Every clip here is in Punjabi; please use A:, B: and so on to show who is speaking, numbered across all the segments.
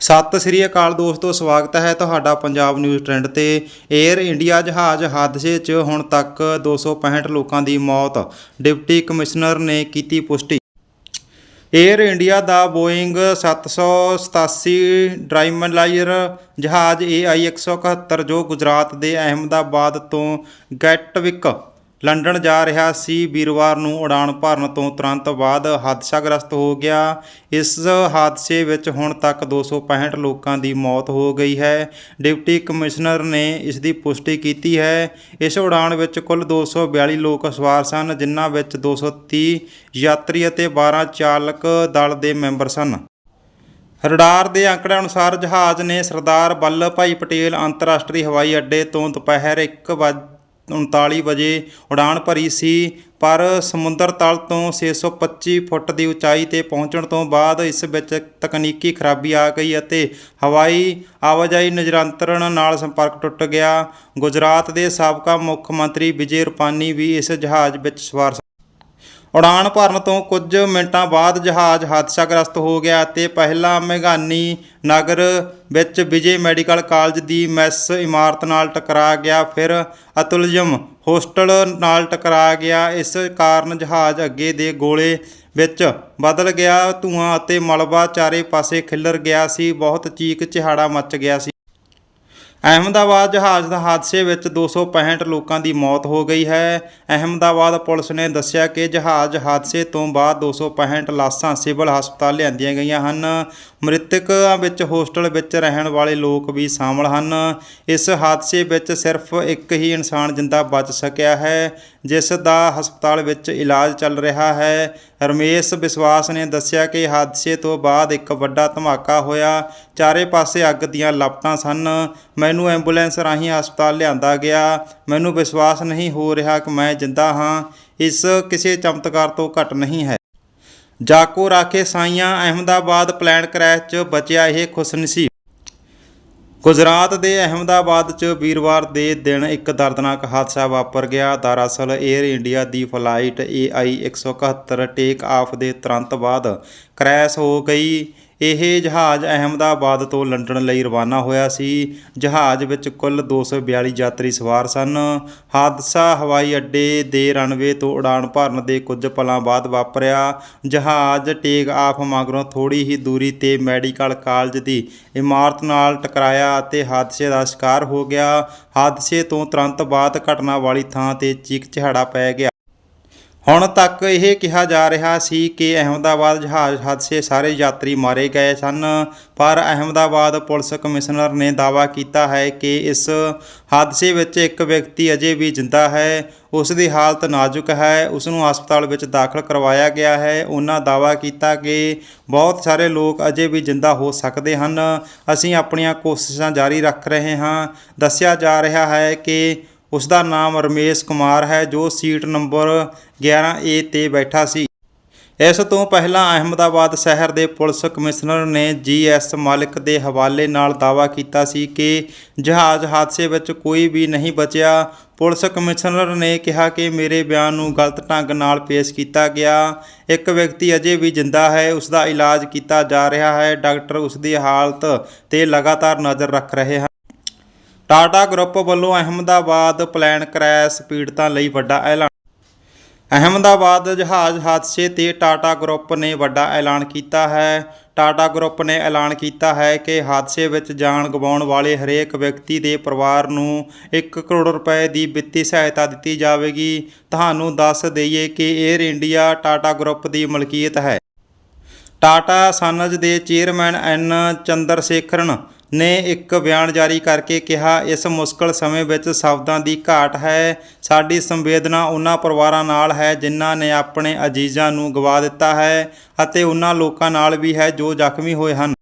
A: ਸਤਿ ਸ੍ਰੀ ਅਕਾਲ ਦੋਸਤੋ, ਸਵਾਗਤ ਹੈ ਤੁਹਾਡਾ ਪੰਜਾਬ ਨਿਊਜ਼ ਟ੍ਰੈਂਡ ਤੇ। 에ਅਰ ਇੰਡੀਆ ਜਹਾਜ਼ ਹਾਦਸੇ 'ਚ ਹੁਣ ਤੱਕ 265 ਲੋਕਾਂ ਦੀ ਮੌਤ, ਡਿਪਟੀ ਕਮਿਸ਼ਨਰ ਨੇ ਕੀਤੀ ਪੁਸ਼ਟੀ। 에ਅਰ ਇੰਡੀਆ ਦਾ ਬੋਇੰਗ 787 ਡਰਾਈਮਲਾਇਰ ਜਹਾਜ਼ AI 171 ਜੋ ਗੁਜਰਾਤ ਦੇ ਅਹਿਮਦਾਬਾਦ ਤੋਂ ਗੈਟਵਿਕ ਲੰਡਨ ਜਾ ਰਿਹਾ ਸੀ। ਵੀਰਵਾਰ ਨੂੰ ਉਡਾਨ ਭਰਨ ਤੋਂ ਤੁਰੰਤ ਬਾਅਦ ਹਾਦਸਾਗ੍ਰਸਤ ਹੋ ਗਿਆ। ਇਸ ਹਾਦਸੇ ਵਿੱਚ ਹੁਣ ਤੱਕ 265 ਲੋਕਾਂ ਦੀ ਮੌਤ ਹੋ ਗਈ ਹੈ। ਡਿਪਟੀ ਕਮਿਸ਼ਨਰ ਨੇ ਇਸ ਦੀ ਪੁਸ਼ਟੀ ਕੀਤੀ ਹੈ। ਇਸ ਉਡਾਨ ਵਿੱਚ ਕੁੱਲ 242 ਲੋਕ ਸਵਾਰ ਸਨ, ਜਿਨ੍ਹਾਂ ਵਿੱਚ 230 ਯਾਤਰੀ ਅਤੇ 12 ਚਾਲਕ ਦਲ ਦੇ ਮੈਂਬਰ ਸਨ। ਰਡਾਰ ਦੇ ਅੰਕੜਿਆਂ ਅਨੁਸਾਰ ਜਹਾਜ਼ ਨੇ ਸਰਦਾਰ ਵੱਲਭ ਭਾਈ ਪਟੇਲ ਅੰਤਰਰਾਸ਼ਟਰੀ ਹਵਾਈ ਅੱਡੇ ਤੋਂ ਦੁਪਹਿਰ 1:39 ਵਜੇ ਉਡਾਨ ਭਰੀ ਸੀ, ਪਰ ਸਮੁੰਦਰ ਤਲ ਤੋਂ 625 ਫੁੱਟ ਦੀ ਉਚਾਈ ਤੇ ਪਹੁੰਚਣ ਤੋਂ ਬਾਅਦ ਇਸ ਵਿੱਚ ਤਕਨੀਕੀ ਖਰਾਬੀ ਆ ਗਈ ਅਤੇ ਹਵਾਈ ਆਵਾਜਾਈ ਨਿਰੰਤਰਣ ਨਾਲ ਸੰਪਰਕ ਟੁੱਟ ਗਿਆ। ਗੁਜਰਾਤ ਦੇ ਸਾਬਕਾ ਮੁੱਖ ਮੰਤਰੀ ਵਿਜੇ ਰੁਪਾਨੀ ਵੀ ਇਸ ਜਹਾਜ਼ ਵਿੱਚ ਸਵਾਰ ਉਡਾਨ ਭਰਨ ਤੋਂ ਕੁਝ ਮਿੰਟਾਂ ਬਾਅਦ ਜਹਾਜ਼ ਹਾਦਸਾਗ੍ਰਸਤ ਹੋ ਗਿਆ ਅਤੇ ਪਹਿਲਾਂ ਮੇਘਾਨੀ ਨਗਰ ਵਿੱਚ ਵਿਜੇ ਮੈਡੀਕਲ ਕਾਲਜ ਦੀ ਮੈਸ ਇਮਾਰਤ ਨਾਲ ਟਕਰਾ ਗਿਆ। ਫਿਰ ਅਤੁਲਜਮ ਹੋਸਟਲ ਨਾਲ ਟਕਰਾ ਗਿਆ। ਇਸ ਕਾਰਨ ਜਹਾਜ਼ ਅੱਗੇ ਦੇ ਗੋਲੇ ਵਿੱਚ ਬਦਲ ਗਿਆ, ਧੂਆਂ ਅਤੇ ਮਲਬਾ ਚਾਰੇ ਪਾਸੇ ਖਿੱਲਰ ਗਿਆ ਸੀ। ਬਹੁਤ ਚੀਕ ਚਿਹਾੜਾ ਮਚ ਗਿਆ ਸੀ। ਅਹਿਮਦਾਬਾਦ ਜਹਾਜ਼ ਦਾ ਹਾਦਸੇ ਵਿੱਚ 265 ਲੋਕਾਂ ਦੀ ਮੌਤ ਹੋ ਗਈ ਹੈ। ਅਹਿਮਦਾਬਾਦ ਪੁਲਿਸ ਨੇ ਦੱਸਿਆ ਕਿ ਜਹਾਜ਼ ਹਾਦਸੇ ਤੋਂ ਬਾਅਦ 265 ਲਾਸ਼ਾਂ ਸਿਵਲ ਹਸਪਤਾਲ ਲਿਆਂਦੀਆਂ ਗਈਆਂ ਹਨ। ਮ੍ਰਿਤਕਾਂ ਵਿੱਚ ਹੋਸਟਲ ਵਿੱਚ ਰਹਿਣ ਵਾਲੇ ਲੋਕ ਵੀ ਸ਼ਾਮਲ ਹਨ। ਇਸ ਹਾਦਸੇ ਵਿੱਚ ਸਿਰਫ ਇੱਕ ਹੀ ਇਨਸਾਨ ਜਿੰਦਾ ਬਚ ਸਕਿਆ ਹੈ, ਜਿਸ ਦਾ ਹਸਪਤਾਲ ਵਿੱਚ ਇਲਾਜ ਚੱਲ ਰਿਹਾ ਹੈ। ਰਮੇਸ਼ ਵਿਸ਼ਵਾਸ ਨੇ ਦੱਸਿਆ ਕਿ ਹਾਦਸੇ ਤੋਂ ਬਾਅਦ ਇੱਕ ਵੱਡਾ ਧਮਾਕਾ ਹੋਇਆ। ਚਾਰੇ ਪਾਸੇ ਅੱਗ ਦੀਆਂ ਲਪਟਾਂ ਸਨ। ਮੈਨੂੰ ਐਂਬੂਲੈਂਸ ਰਾਹੀਂ ਹਸਪਤਾਲ ਲਿਆਂਦਾ ਗਿਆ। ਮੈਨੂੰ ਵਿਸ਼ਵਾਸ ਨਹੀਂ ਹੋ ਰਿਹਾ ਕਿ ਮੈਂ ਜਿੰਦਾ ਹਾਂ। ਇਸ ਕਿਸੇ ਚਮਤਕਾਰ ਤੋਂ ਘੱਟ ਨਹੀਂ ਹੈ। ਜਾਕੋ ਰਾਖੇ ਸਾਈਆਂ ਅਹਿਮਦਾਬਾਦ ਪਲੈਨ ਕਰੈਸ਼ 'ਚ ਬਚਿਆ ਇਹ ਖੁਸ਼ਨਸੀਬ। ਗੁਜਰਾਤ ਦੇ ਅਹਿਮਦਾਬਾਦ 'ਚ ਵੀਰਵਾਰ ਦੇ ਦਿਨ ਇੱਕ ਦਰਦਨਾਕ ਹਾਦਸਾ ਵਾਪਰ ਗਿਆ। ਦਰਅਸਲ 에ਅਰ ਇੰਡੀਆ ਦੀ ਫਲਾਈਟ AI 171 ਟੇਕ ਆਫ ਦੇ ਤੁਰੰਤ ਬਾਅਦ ਕਰੈਸ਼ ਹੋ ਗਈ। ਇਹ ਜਹਾਜ਼ ਅਹਿਮਦਾਬਾਦ ਤੋਂ ਲੰਡਨ ਲਈ ਰਵਾਨਾ ਹੋਇਆ ਸੀ। ਜਹਾਜ਼ ਵਿੱਚ ਕੁੱਲ 242 ਯਾਤਰੀ ਸਵਾਰ ਸਨ। ਹਾਦਸਾ ਹਵਾਈ ਅੱਡੇ ਦੇ ਰਨਵੇ ਤੋਂ ਉਡਾਨ ਭਰਨ ਦੇ ਕੁਝ ਪਲਾਂ ਬਾਅਦ ਵਾਪਰਿਆ। ਜਹਾਜ਼ ਟੇਕ ਆਫ ਮਗਰੋਂ ਥੋੜੀ ਹੀ ਦੂਰੀ ਤੇ ਮੈਡੀਕਲ ਕਾਲਜ ਦੀ ਇਮਾਰਤ ਨਾਲ ਟਕਰਾਇਆ ਅਤੇ ਹਾਦਸੇ ਦਾ ਸ਼ਿਕਾਰ ਹੋ ਗਿਆ। ਹਾਦਸੇ ਤੋਂ ਤੁਰੰਤ ਬਾਅਦ ਘਟਨਾ ਵਾਲੀ ਥਾਂ ਤੇ ਚੀਕ ਚਿਹਾੜਾ ਪੈ ਗਿਆ। ਹੁਣ ਤੱਕ ਇਹ ਕਿਹਾ ਜਾ ਰਿਹਾ ਸੀ ਕਿ ਅਹਿਮਦਾਬਾਦ ਜਹਾਜ਼ ਹਾਦਸੇ ਸਾਰੇ ਯਾਤਰੀ ਮਾਰੇ ਗਏ ਸਨ, ਪਰ ਅਹਿਮਦਾਬਾਦ ਪੁਲਿਸ ਕਮਿਸ਼ਨਰ ਨੇ ਦਾਅਵਾ ਕੀਤਾ ਹੈ ਕਿ ਇਸ ਹਾਦਸੇ ਵਿੱਚ ਇੱਕ ਵਿਅਕਤੀ ਅਜੇ ਵੀ ਜਿੰਦਾ ਹੈ। ਉਸ ਦੀ ਹਾਲਤ ਨਾਜ਼ੁਕ ਹੈ। ਉਸ ਨੂੰ ਹਸਪਤਾਲ ਵਿੱਚ ਦਾਖਲ ਕਰਵਾਇਆ ਗਿਆ ਹੈ। ਉਹਨਾਂ ਦਾਅਵਾ ਕੀਤਾ ਕਿ ਬਹੁਤ ਸਾਰੇ ਲੋਕ ਅਜੇ ਵੀ ਜਿੰਦਾ ਹੋ ਸਕਦੇ ਹਨ। ਅਸੀਂ ਆਪਣੀਆਂ ਕੋਸ਼ਿਸ਼ਾਂ ਜਾਰੀ ਰੱਖ ਰਹੇ ਹਾਂ। ਦੱਸਿਆ ਜਾ ਰਿਹਾ ਹੈ ਕਿ ਉਸ ਦਾ ਨਾਮ ਰਮੇਸ਼ ਕੁਮਾਰ ਹੈ, ਜੋ ਸੀਟ ਨੰਬਰ 11A ਤੇ ਬੈਠਾ ਸੀ। ਇਸ ਤੋਂ ਪਹਿਲਾਂ ਅਹਿਮਦਾਬਾਦ ਸ਼ਹਿਰ ਦੇ ਪੁਲਿਸ ਕਮਿਸ਼ਨਰ ਨੇ ਜੀਐਸ ਮਾਲਿਕ ਦੇ ਹਵਾਲੇ ਨਾਲ ਦਾਅਵਾ ਕੀਤਾ ਸੀ ਕਿ ਜਹਾਜ਼ ਹਾਦਸੇ ਵਿੱਚ ਕੋਈ ਵੀ ਨਹੀਂ ਬਚਿਆ। ਪੁਲਿਸ ਕਮਿਸ਼ਨਰ ਨੇ ਕਿਹਾ ਕਿ ਮੇਰੇ ਬਿਆਨ ਨੂੰ ਗਲਤ ਢੰਗ ਨਾਲ ਪੇਸ਼ ਕੀਤਾ ਗਿਆ। ਇੱਕ ਵਿਅਕਤੀ ਅਜੇ ਵੀ ਜਿੰਦਾ ਹੈ ਉਸ ਦਾ ਇਲਾਜ ਕੀਤਾ ਜਾ ਰਿਹਾ ਹੈ। ਡਾਕਟਰ ਉਸ ਦੀ ਹਾਲਤ ਤੇ ਲਗਾਤਾਰ ਨਜ਼ਰ ਰੱਖ ਰਹੇ ਹਨ। ਟਾਟਾ ਗਰੁੱਪ ਵੱਲੋਂ ਅਹਿਮਦਾਬਾਦ ਪਲੈਨ ਕਰੈਸ਼ ਪੀੜਤਾਂ ਲਈ ਵੱਡਾ ਐਲਾਨ। ਅਹਿਮਦਾਬਾਦ ਜਹਾਜ਼ ਹਾਦਸੇ ਤੇ ਟਾਟਾ ਗਰੁੱਪ ਨੇ ਵੱਡਾ ਐਲਾਨ ਕੀਤਾ ਹੈ। ਟਾਟਾ ਗਰੁੱਪ ਨੇ ਐਲਾਨ ਕੀਤਾ ਹੈ ਕਿ ਹਾਦਸੇ ਵਿੱਚ ਜਾਨ ਗਵਾਉਣ ਵਾਲੇ ਹਰੇਕ ਵਿਅਕਤੀ ਦੇ ਪਰਿਵਾਰ ਨੂੰ 1 ਕਰੋੜ ਰੁਪਏ ਦੀ ਵਿੱਤੀ ਸਹਾਇਤਾ ਦਿੱਤੀ ਜਾਵੇਗੀ। ਤੁਹਾਨੂੰ ਦੱਸ ਦਈਏ ਕਿ 에ਅਰ ਇੰਡੀਆ ਟਾਟਾ ਗਰੁੱਪ ਦੀ ਮਲਕੀਅਤ ਹੈ। ਟਾਟਾ ਸਨਜ ਦੇ ਚੇਅਰਮੈਨ ਐਨ ਚੰਦਰਸ਼ੇਖਰਨ ਨੇ ਇੱਕ ਬਿਆਨ ਜਾਰੀ ਕਰਕੇ ਕਿਹਾ, ਇਸ ਮੁਸ਼ਕਲ ਸਮੇਂ ਵਿੱਚ ਸ਼ਬਦਾਂ ਦੀ ਘਾਟ ਹੈ। ਸਾਡੀ ਸੰਵੇਦਨਾ ਉਹਨਾਂ ਪਰਿਵਾਰਾਂ ਨਾਲ ਹੈ ਜਿਨ੍ਹਾਂ ਨੇ ਆਪਣੇ ਅਜੀਜ਼ਾਂ ਨੂੰ ਗਵਾ ਦਿੱਤਾ ਹੈ ਅਤੇ ਉਹਨਾਂ ਲੋਕਾਂ ਨਾਲ ਵੀ ਹੈ ਜੋ ਜ਼ਖਮੀ ਹੋਏ ਹਨ।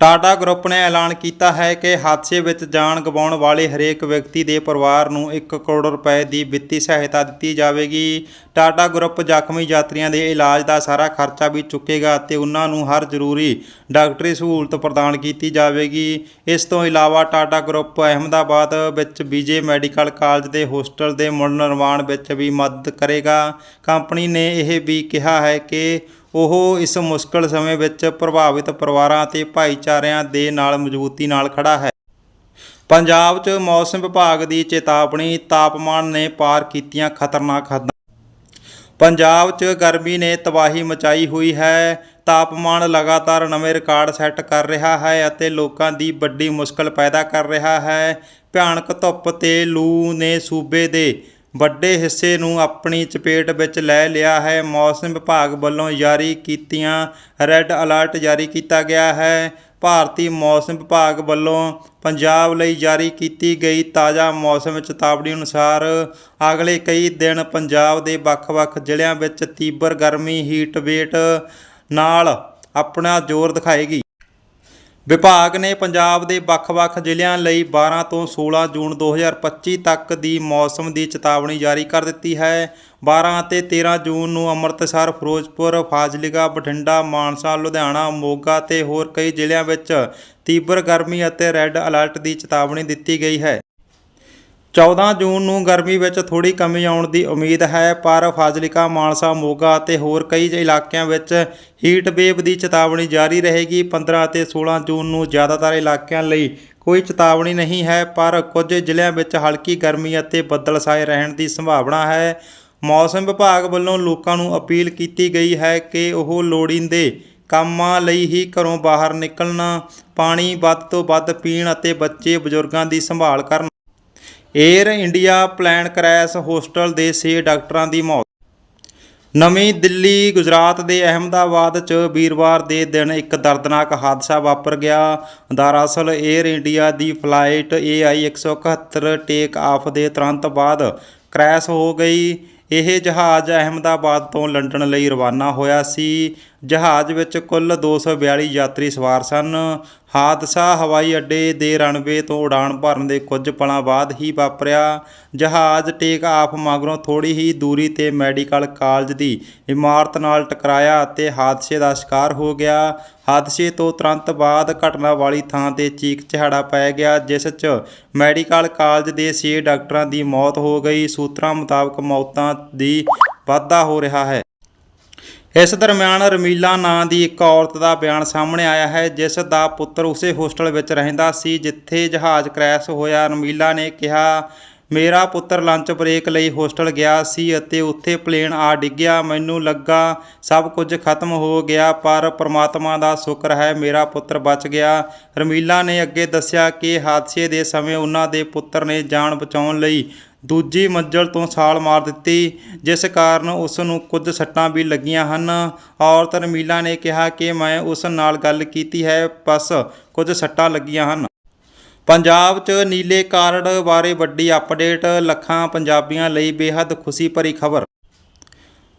A: ਟਾਟਾ ਗਰੁੱਪ ਨੇ ਐਲਾਨ ਕੀਤਾ ਹੈ ਕਿ ਹਾਦਸੇ ਵਿੱਚ ਜਾਨ ਗਵਾਉਣ ਵਾਲੇ ਹਰੇਕ ਵਿਅਕਤੀ ਦੇ ਪਰਿਵਾਰ ਨੂੰ 1 ਕਰੋੜ ਰੁਪਏ ਦੀ ਵਿੱਤੀ ਸਹਾਇਤਾ ਦਿੱਤੀ ਜਾਵੇਗੀ। ਟਾਟਾ ਗਰੁੱਪ ਜ਼ਖਮੀ ਯਾਤਰੀਆਂ ਦੇ ਇਲਾਜ ਦਾ ਸਾਰਾ ਖਰਚਾ ਵੀ ਚੁੱਕੇਗਾ ਅਤੇ ਉਹਨਾਂ ਨੂੰ ਹਰ ਜ਼ਰੂਰੀ ਡਾਕਟਰੀ ਸਹੂਲਤ ਪ੍ਰਦਾਨ ਕੀਤੀ ਜਾਵੇਗੀ। ਇਸ ਤੋਂ ਇਲਾਵਾ ਟਾਟਾ ਗਰੁੱਪ ਅਹਿਮਦਾਬਾਦ ਵਿੱਚ ਵਿਜੇ ਮੈਡੀਕਲ ਕਾਲਜ ਦੇ ਹੋਸਟਲ ਦੇ ਮੁੜ ਨਿਰਮਾਣ ਵਿੱਚ ਵੀ ਮਦਦ ਕਰੇਗਾ। ਕੰਪਨੀ ਨੇ ਇਹ ਵੀ ਕਿਹਾ ਹੈ ਕਿ ਉਹ ਇਸ ਮੁਸ਼ਕਲ ਸਮੇਂ ਵਿੱਚ ਪ੍ਰਭਾਵਿਤ ਪਰਿਵਾਰਾਂ ਅਤੇ ਭਾਈਚਾਰਿਆਂ ਦੇ ਨਾਲ ਮਜ਼ਬੂਤੀ ਨਾਲ ਖੜਾ ਹੈ। ਪੰਜਾਬ 'ਚ ਮੌਸਮ ਵਿਭਾਗ ਦੀ ਚੇਤਾਵਨੀ ਤਾਪਮਾਨ ਨੇ ਪਾਰ ਕੀਤੀਆਂ ਖਤਰਨਾਕ ਹੱਦਾਂ। ਪੰਜਾਬ 'ਚ ਗਰਮੀ ਨੇ ਤਬਾਹੀ ਮਚਾਈ ਹੋਈ ਹੈ। ਤਾਪਮਾਨ ਲਗਾਤਾਰ ਨਵੇਂ ਰਿਕਾਰਡ ਸੈੱਟ ਕਰ ਰਿਹਾ ਹੈ ਅਤੇ ਲੋਕਾਂ ਦੀ ਵੱਡੀ ਮੁਸ਼ਕਲ ਪੈਦਾ ਕਰ ਰਿਹਾ ਹੈ। ਭਿਆਨਕ ਧੁੱਪ ਤੇ ਲੂ ਨੇ ਸੂਬੇ ਦੇ ਵੱਡੇ ਹਿੱਸੇ ਨੂੰ ਆਪਣੀ ਚਪੇਟ ਵਿੱਚ ਲੈ ਲਿਆ ਹੈ। ਮੌਸਮ ਵਿਭਾਗ ਵੱਲੋਂ ਜਾਰੀ ਕੀਤੀਆਂ ਰੈੱਡ ਅਲਰਟ ਜਾਰੀ ਕੀਤਾ ਗਿਆ ਹੈ। ਭਾਰਤੀ ਮੌਸਮ ਵਿਭਾਗ ਵੱਲੋਂ ਪੰਜਾਬ ਲਈ ਜਾਰੀ ਕੀਤੀ ਗਈ ਤਾਜ਼ਾ ਮੌਸਮ ਚੇਤਾਵਨੀ ਅਨੁਸਾਰ ਅਗਲੇ ਕਈ ਦਿਨ ਪੰਜਾਬ ਦੇ ਵੱਖ-ਵੱਖ ਜ਼ਿਲ੍ਹਿਆਂ ਵਿੱਚ ਤੀਬਰ ਗਰਮੀ ਹੀਟ ਵੇਟ ਨਾਲ ਆਪਣਾ ਜ਼ੋਰ ਦਿਖਾਏਗੀ। ਵਿਭਾਗ ਨੇ ਪੰਜਾਬ ਦੇ ਵੱਖ-ਵੱਖ ਜ਼ਿਲ੍ਹਿਆਂ ਲਈ 12 ਤੋਂ 16 ਜੂਨ 2025 ਤੱਕ ਦੀ ਮੌਸਮ ਦੀ ਚੇਤਾਵਨੀ ਜਾਰੀ ਕਰ ਦਿੱਤੀ ਹੈ। 12 ਅਤੇ 13 ਜੂਨ ਨੂੰ ਅੰਮ੍ਰਿਤਸਰ, ਫਿਰੋਜ਼ਪੁਰ, ਫਾਜ਼ਿਲਕਾ, ਬਠਿੰਡਾ, ਮਾਨਸਾ, ਲੁਧਿਆਣਾ, ਮੋਗਾ ਤੇ ਹੋਰ ਕਈ ਜ਼ਿਲ੍ਹਿਆਂ ਵਿੱਚ ਤੀਬਰ ਗਰਮੀ ਅਤੇ ਰੈੱਡ ਅਲਰਟ ਦੀ ਚੇਤਾਵਨੀ ਦਿੱਤੀ ਗਈ ਹੈ। 14 ਜੂਨ ਨੂੰ ਗਰਮੀ ਵਿੱਚ ਥੋੜੀ ਕਮੀ ਆਉਣ ਦੀ ਉਮੀਦ ਹੈ, ਪਰ ਫਾਜ਼ਿਲਕਾ, ਮਾਨਸਾ, ਮੋਗਾ ਅਤੇ ਹੋਰ ਕਈ ਇਲਾਕਿਆਂ ਵਿੱਚ ਹੀਟ ਵੇਵ ਦੀ ਚੇਤਾਵਨੀ ਜਾਰੀ ਰਹੇਗੀ। 15 ਅਤੇ 16 ਜੂਨ ਨੂੰ ਜ਼ਿਆਦਾਤਰ ਇਲਾਕਿਆਂ ਲਈ ਕੋਈ ਚੇਤਾਵਨੀ ਨਹੀਂ ਹੈ, ਪਰ ਕੁਝ ਜ਼ਿਲ੍ਹਿਆਂ ਵਿੱਚ ਹਲਕੀ ਗਰਮੀ ਅਤੇ ਬੱਦਲ ਛਾਏ ਰਹਿਣ ਦੀ ਸੰਭਾਵਨਾ ਹੈ। ਮੌਸਮ ਵਿਭਾਗ ਵੱਲੋਂ ਲੋਕਾਂ ਨੂੰ ਅਪੀਲ ਕੀਤੀ ਗਈ ਹੈ ਕਿ ਉਹ ਲੋੜੀਂਦੇ ਕੰਮਾਂ ਲਈ ਹੀ ਘਰੋਂ ਬਾਹਰ ਨਿਕਲਣ, ਪਾਣੀ ਵੱਧ ਤੋਂ ਵੱਧ ਪੀਣ ਅਤੇ ਬੱਚੇ, ਬਜ਼ੁਰਗਾਂ ਦੀ ਸੰਭਾਲ ਕਰਨ। Air India plane crash hostel ਦੇ 6 ਡਾਕਟਰਾਂ ਦੀ ਮੌਤ। ਨਵੀਂ ਦਿੱਲੀ, ਗੁਜਰਾਤ ਦੇ ਅਹਿਮਦਾਬਾਦ 'ਚ ਵੀਰਵਾਰ ਦੇ ਦਿਨ ਇੱਕ ਦਰਦਨਾਕ ਹਾਦਸਾ ਵਾਪਰ ਗਿਆ। ਦਰਅਸਲ ਏਅਰ ਇੰਡੀਆ ਦੀ ਫਲਾਈਟ AI 171 ਟੇਕ ਆਫ ਦੇ ਤੁਰੰਤ ਬਾਅਦ ਕ੍ਰੈਸ਼ ਹੋ ਗਈ। ਇਹ ਜਹਾਜ਼ ਅਹਿਮਦਾਬਾਦ ਤੋਂ ਲੰਡਨ ਲਈ ਰਵਾਨਾ ਹੋਇਆ ਸੀ। ਜਹਾਜ਼ ਵਿੱਚ ਕੁੱਲ 242 ਯਾਤਰੀ ਸਵਾਰ ਸਨ। ਹਾਦਸਾ ਹਵਾਈ ਅੱਡੇ ਦੇ ਰਣਵੇ ਤੋਂ ਉਡਾਣ ਭਰਨ ਦੇ ਕੁਝ ਪਲਾਂ ਬਾਅਦ ਹੀ ਵਾਪਰਿਆ। ਜਹਾਜ਼ ਟੇਕ ਆਫ ਮਗਰੋਂ ਥੋੜੀ ਹੀ ਦੂਰੀ ਤੇ ਮੈਡੀਕਲ ਕਾਲਜ ਦੀ ਇਮਾਰਤ ਨਾਲ ਟਕਰਾਇਆ ਅਤੇ ਹਾਦਸੇ ਦਾ ਸ਼ਿਕਾਰ ਹੋ ਗਿਆ। ਹਾਦਸੇ ਤੋਂ ਤੁਰੰਤ ਬਾਅਦ ਘਟਨਾ ਵਾਲੀ ਥਾਂ ਤੇ ਚੀਕ ਚਿਹਾੜਾ ਪੈ ਗਿਆ, ਜਿਸ 'ਚ ਮੈਡੀਕਲ ਕਾਲਜ ਦੇ 6 ਡਾਕਟਰਾਂ ਦੀ ਮੌਤ ਹੋ ਗਈ। ਸੂਤਰਾਂ ਮੁਤਾਬਕ ਮੌਤਾਂ ਦੀ ਵਾਧਾ ਹੋ ਰਿਹਾ ਹੈ। ਇਸ ਦਰਮਿਆਨ ਰਮੀਲਾ ਨਾਂ ਦੀ ਇੱਕ ਔਰਤ ਦਾ ਬਿਆਨ ਸਾਹਮਣੇ ਆਇਆ ਹੈ, ਜਿਸ ਦਾ ਪੁੱਤਰ ਉਸੇ ਹੋਸਟਲ ਵਿੱਚ ਰਹਿੰਦਾ ਸੀ, ਜਿੱਥੇ ਜਹਾਜ਼ ਕ੍ਰੈਸ਼ ਹੋਇਆ। ਰਮੀਲਾ ਨੇ ਕਿਹਾ, ਮੇਰਾ ਪੁੱਤਰ ਲੰਚ ਬ੍ਰੇਕ ਲਈ ਹੋਸਟਲ ਗਿਆ ਸੀ ਅਤੇ ਉੱਥੇ ਪਲੇਨ ਆ ਡਿੱਗਿਆ। ਮੈਨੂੰ ਲੱਗਾ ਸਭ ਕੁਝ ਖਤਮ ਹੋ ਗਿਆ, ਪਰ ਪ੍ਰਮਾਤਮਾ ਦਾ ਸ਼ੁਕਰ ਹੈ ਮੇਰਾ ਪੁੱਤਰ ਬਚ ਗਿਆ। ਰਮੀਲਾ ਨੇ ਅੱਗੇ ਦੱਸਿਆ ਕਿ ਹਾਦਸੇ ਦੇ ਸਮੇਂ ਉਹਨਾਂ ਦੇ ਪੁੱਤਰ ਨੇ ਜਾਨ ਬਚਾਉਣ ਲਈ ਦੂਜੀ ਮੰਜ਼ਲ ਤੋਂ ਛਾਲ ਮਾਰ ਦਿੱਤੀ, ਜਿਸ ਕਾਰਨ ਉਸ ਨੂੰ ਕੁਝ ਸੱਟਾਂ ਵੀ ਲੱਗੀਆਂ ਹਨ। ਔਰਤ ਰਮੀਲਾ ਨੇ ਕਿਹਾ ਕਿ ਮੈਂ ਉਸ ਨਾਲ ਗੱਲ ਕੀਤੀ ਹੈ, ਬਸ ਕੁਝ ਸੱਟਾਂ ਲੱਗੀਆਂ ਹਨ। ਪੰਜਾਬ 'ਚ ਨੀਲੇ ਕਾਰਡ ਬਾਰੇ ਵੱਡੀ ਅਪਡੇਟ, ਲੱਖਾਂ ਪੰਜਾਬੀਆਂ ਲਈ ਬੇहद ਖੁਸ਼ੀ ਭਰੀ ਖਬਰ।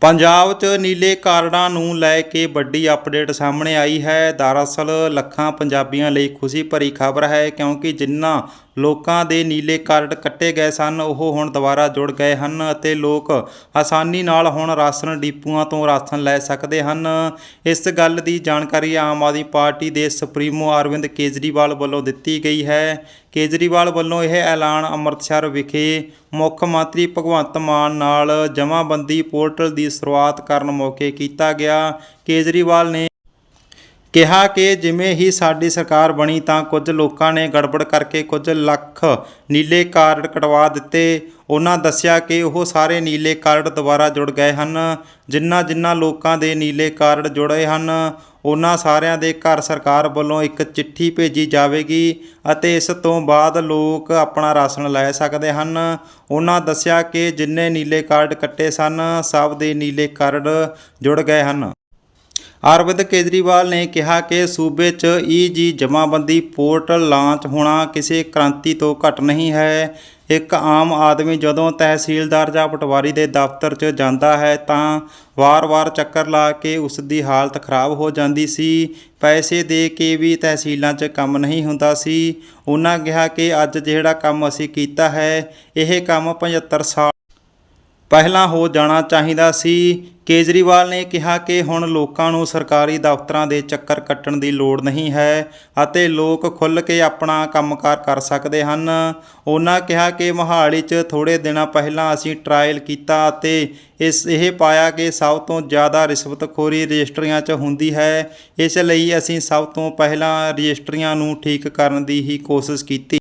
A: ਪੰਜਾਬ 'ਚ ਨੀਲੇ ਕਾਰਡਾਂ ਨੂੰ ਲੈ ਕੇ ਵੱਡੀ ਅਪਡੇਟ ਸਾਹਮਣੇ ਆਈ ਹੈ। ਦਰਅਸਲ, ਲੱਖਾਂ ਪੰਜਾਬੀਆਂ ਲਈ ਖੁਸ਼ੀ ਭਰੀ ਖਬਰ ਹੈ, ਕਿਉਂਕਿ ਜਿਨ੍ਹਾਂ ਲੋਕਾਂ ਦੇ ਨੀਲੇ ਕਾਰਡ ਕੱਟੇ ਗਏ ਸਨ, ਉਹ ਹੁਣ ਦੁਬਾਰਾ ਜੁੜ ਗਏ ਹਨ ਅਤੇ ਲੋਕ ਆਸਾਨੀ ਨਾਲ ਹੁਣ ਰਾਸ਼ਨ ਡਿਪੂਆਂ ਤੋਂ ਰਾਸ਼ਨ ਲੈ ਸਕਦੇ ਹਨ। ਇਸ ਗੱਲ ਦੀ ਜਾਣਕਾਰੀ ਆਮ ਆਦਮੀ ਪਾਰਟੀ ਦੇ ਸੁਪਰੀਮੋ ਅਰਵਿੰਦ ਕੇਜਰੀਵਾਲ ਵੱਲੋਂ ਦਿੱਤੀ ਗਈ ਹੈ। ਕੇਜਰੀਵਾਲ ਵੱਲੋਂ ਇਹ ਐਲਾਨ ਅੰਮ੍ਰਿਤਸਰ ਵਿਖੇ ਮੁੱਖ ਮੰਤਰੀ ਭਗਵੰਤ ਮਾਨ ਨਾਲ ਜਮ੍ਹਾਂਬੰਦੀ ਪੋਰਟਲ ਦੀ ਸ਼ੁਰੂਆਤ ਕਰਨ ਮੌਕੇ ਕੀਤਾ ਗਿਆ। ਕੇਜਰੀਵਾਲ ਨੇ ਕਿਹਾ ਕਿ ਜਿਵੇਂ ਹੀ ਸਾਡੀ ਸਰਕਾਰ ਬਣੀ ਤਾਂ ਕੁਝ ਲੋਕਾਂ ਨੇ ਗੜਬੜ ਕਰਕੇ ਕੁਝ ਲੱਖ ਨੀਲੇ ਕਾਰਡ ਕਟਵਾ ਦਿੱਤੇ। ਉਹਨਾਂ ਦੱਸਿਆ ਕਿ ਉਹ ਸਾਰੇ ਨੀਲੇ ਕਾਰਡ ਦੁਬਾਰਾ ਜੁੜ ਗਏ ਹਨ। ਜਿਨ੍ਹਾਂ ਜਿਨ੍ਹਾਂ ਲੋਕਾਂ ਦੇ ਨੀਲੇ ਕਾਰਡ ਜੁੜੇ ਹਨ, ਉਹਨਾਂ ਸਾਰਿਆਂ ਦੇ ਘਰ ਸਰਕਾਰ ਵੱਲੋਂ ਇੱਕ ਚਿੱਠੀ ਭੇਜੀ ਜਾਵੇਗੀ ਅਤੇ ਇਸ ਤੋਂ ਬਾਅਦ ਲੋਕ ਆਪਣਾ ਰਾਸ਼ਨ ਲੈ ਸਕਦੇ ਹਨ। ਉਹਨਾਂ ਦੱਸਿਆ ਕਿ ਜਿੰਨੇ ਨੀਲੇ ਕਾਰਡ ਕੱਟੇ ਸਨ, ਸਭ ਦੇ ਨੀਲੇ ਕਾਰਡ ਜੁੜ ਗਏ ਹਨ। ਅਰਵਿੰਦ ਕੇਜਰੀਵਾਲ ਨੇ ਕਿਹਾ ਕਿ ਸੂਬੇ 'ਚ ਈਜੀ ਜਮ੍ਹਾਂਬੰਦੀ ਪੋਰਟਲ ਲਾਂਚ ਹੋਣਾ ਕਿਸੇ ਕ੍ਰਾਂਤੀ ਤੋਂ ਘੱਟ ਨਹੀਂ ਹੈ। ਇੱਕ ਆਮ ਆਦਮੀ ਜਦੋਂ ਤਹਿਸੀਲਦਾਰ ਜਾਂ ਪਟਵਾਰੀ ਦੇ ਦਫ਼ਤਰ 'ਚ ਜਾਂਦਾ ਹੈ ਤਾਂ ਵਾਰ-ਵਾਰ ਚੱਕਰ ਲਾ ਕੇ ਉਸ ਦੀ ਹਾਲਤ ਖਰਾਬ ਹੋ ਜਾਂਦੀ ਸੀ। ਪੈਸੇ ਦੇ ਕੇ ਵੀ ਤਹਿਸੀਲਾਂ 'ਚ ਕੰਮ ਨਹੀਂ ਹੁੰਦਾ ਸੀ। ਉਹਨਾਂ ਕਿਹਾ ਕਿ ਅੱਜ ਜਿਹੜਾ ਕੰਮ ਅਸੀਂ ਕੀਤਾ ਹੈ, ਇਹ ਕੰਮ 75 ਸਾਲ ਪਹਿਲਾਂ ਹੋ ਜਾਣਾ ਚਾਹੀਦਾ ਸੀ। ਕੇਜਰੀਵਾਲ ਨੇ ਕਿਹਾ ਕਿ ਹੁਣ ਲੋਕਾਂ ਨੂੰ ਸਰਕਾਰੀ ਦਫ਼ਤਰਾਂ ਦੇ ਚੱਕਰ ਕੱਟਣ ਦੀ ਲੋੜ ਨਹੀਂ ਹੈ ਅਤੇ ਲੋਕ ਖੁੱਲ੍ਹ ਕੇ ਆਪਣਾ ਕੰਮਕਾਰ ਕਰ ਸਕਦੇ ਹਨ। ਉਹਨਾਂ ਕਿਹਾ ਕਿ ਮੋਹਾਲੀ 'ਚ ਥੋੜੇ ਦਿਨਾਂ ਪਹਿਲਾਂ ਅਸੀਂ ਟਰਾਇਲ ਕੀਤਾ ਅਤੇ ਇਸ, ਇਹ ਪਾਇਆ ਕਿ ਸਭ ਤੋਂ ਜ਼ਿਆਦਾ ਰਿਸ਼ਵਤਖੋਰੀ ਰਜਿਸਟਰੀਆਂ 'ਚ ਹੁੰਦੀ ਹੈ। ਇਸ ਲਈ ਅਸੀਂ ਸਭ ਤੋਂ ਪਹਿਲਾਂ ਰਜਿਸਟਰੀਆਂ ਨੂੰ ਠੀਕ ਕਰਨ ਦੀ ਹੀ ਕੋਸ਼ਿਸ਼ ਕੀਤੀ।